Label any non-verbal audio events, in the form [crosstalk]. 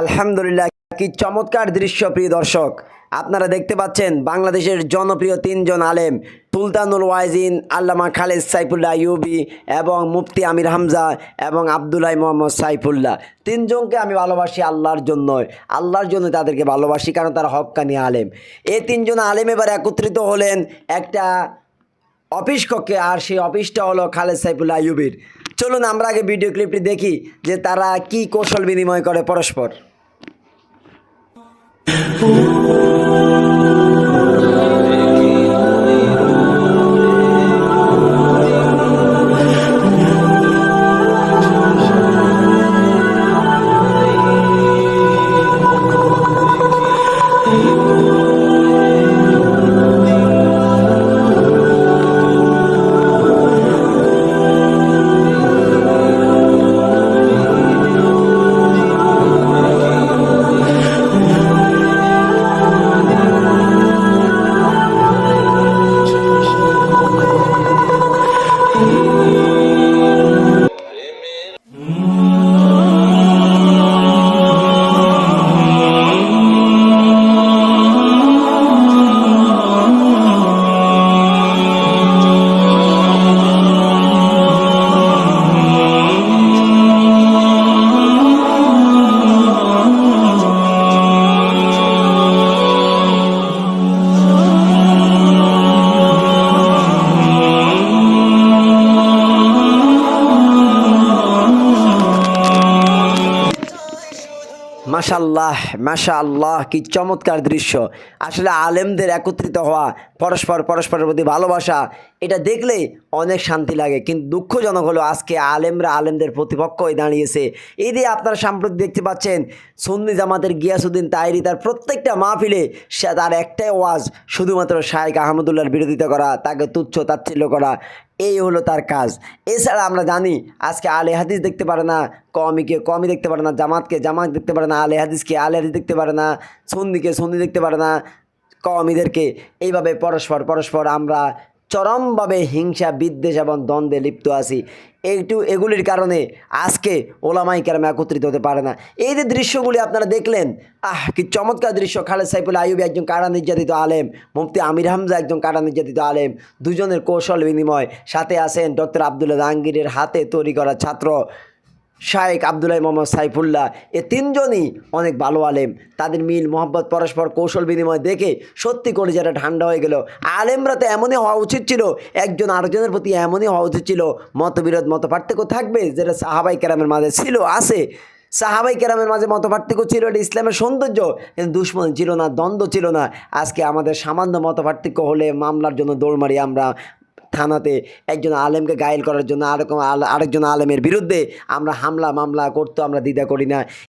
আলহামদুলিল্লাহ, কি চমৎকার দৃশ্য প্রিয় দর্শক। আপনারা দেখতে পাচ্ছেন বাংলাদেশের জনপ্রিয় তিনজন আলেম, সুলতানুল ওয়াইজিন, আল্লামা খালেদ সাইফুল্লাহ ইউবি এবং মুফতি আমির হামজা এবং আবদুল্লাহ মোহাম্মদ সাইফুল্লাহ। তিনজনকে আমি ভালোবাসি আল্লাহর জন্য আল্লাহর জন্য তাদেরকে ভালোবাসি কারণ তারা হক্কানি আলেম। এই তিনজন আলেম এবার একত্রিত হলেন একটা অফিস কক্ষে আর সেই অফিসটা হলো খালেদ সাইফুল্লাহ আইয়ুবির চলুন আমরা আগে ভিডিও ক্লিপটি দেখি যে তারা কি কৌশল বিনিময় করে পরস্পর। 不 [laughs] মাশাল্লাহ মাশা আল্লাহ কি চমৎকার দৃশ্য। আসলে আলেমদের একত্রিত হওয়া, পরস্পর, পরস্পরের প্রতি ভালোবাসা, এটা দেখলে অনেক শান্তি লাগে। কিন্তু দুঃখজনক হলো আজকে আলেমরা আলেমদের প্রতিপক্ষ হয়ে দাঁড়িয়েছে। এই দিয়ে আপনারা সাম্প্রতিক দেখতে পাচ্ছেন, সুন্নি জামাতের গিয়াসুদ্দিন তাইরি তার প্রত্যেকটা মাহফিলে সে তার একটাই ওয়াজ, শুধুমাত্র শায়েক আহমদুল্লাহর বিরোধিতা করা, তাকে তুচ্ছ তাচ্ছিল্য করা। এই হলো তার কাজ। এছাড়া আমরা জানি, আজকে আলে হাদিস দেখতে পারে না কমিকে কমি দেখতে পারে না, জামাতকে জামাত দেখতে পারে না, আলে হাদিসকে আলে হাদিস দেখতে পারে না সন্ধিকে সন্ধি দেখতে পারে না কমিদেরকে এইভাবে পরস্পর পরস্পর আমরা চরমভাবে হিংসা, বিদ্বেষ এবং দ্বন্দ্বে লিপ্ত আছি। একটু এগুলির কারণে আজকে ওলামাই কেরামে একত্রিত হতে পারে না। এই যে দৃশ্যগুলি আপনারা দেখলেন, আহ, কি চমৎকার দৃশ্য। খালেদ সাইফুল আইবি একজন কারা নির্যাতিত আলেম, মুফতি আমির হামজা একজন কারা নির্যাতিত আলেম। দুজনের কৌশল বিনিময়। সাথে আছেন ডক্টর আবদুল্লা জাহাঙ্গীরের হাতে তৈরি করা ছাত্র। শায়েক আবদুল্লাহ মোহাম্মদ সাইফুল্লাহ, এ তিনজনই অনেক ভালো আলেম। তাদের মিল মোহাম্মদ পরস্পর কৌশল বিনিময় দেখে সত্যি করে যারা ঠান্ডা হয়ে গেল। আলেমরা তো এমনই হওয়া উচিত ছিল, একজন আরেকজনের প্রতি এমনই হওয়া উচিত ছিল। মতবিরোধ মত পার্থক্য থাকবে, যেটা সাহাবাই কেরামের মাঝে ছিল, আছে। সাহাবাই কেরামের মাঝে মত পার্থক্য ছিল, এটা ইসলামের সৌন্দর্য, কিন্তু দুশ্মন ছিল না, দ্বন্দ্ব ছিল না। আজকে আমাদের সামান্য মত পার্থক্য হলে মামলার জন্য দৌড় মারি আমরা থানাতে একজন আলেমকে গায়েল করার জন্য আরেকজন আলেমের বিরুদ্ধে আমরা হামলা, মামলা করতো, আমরা দ্বিধা করি না।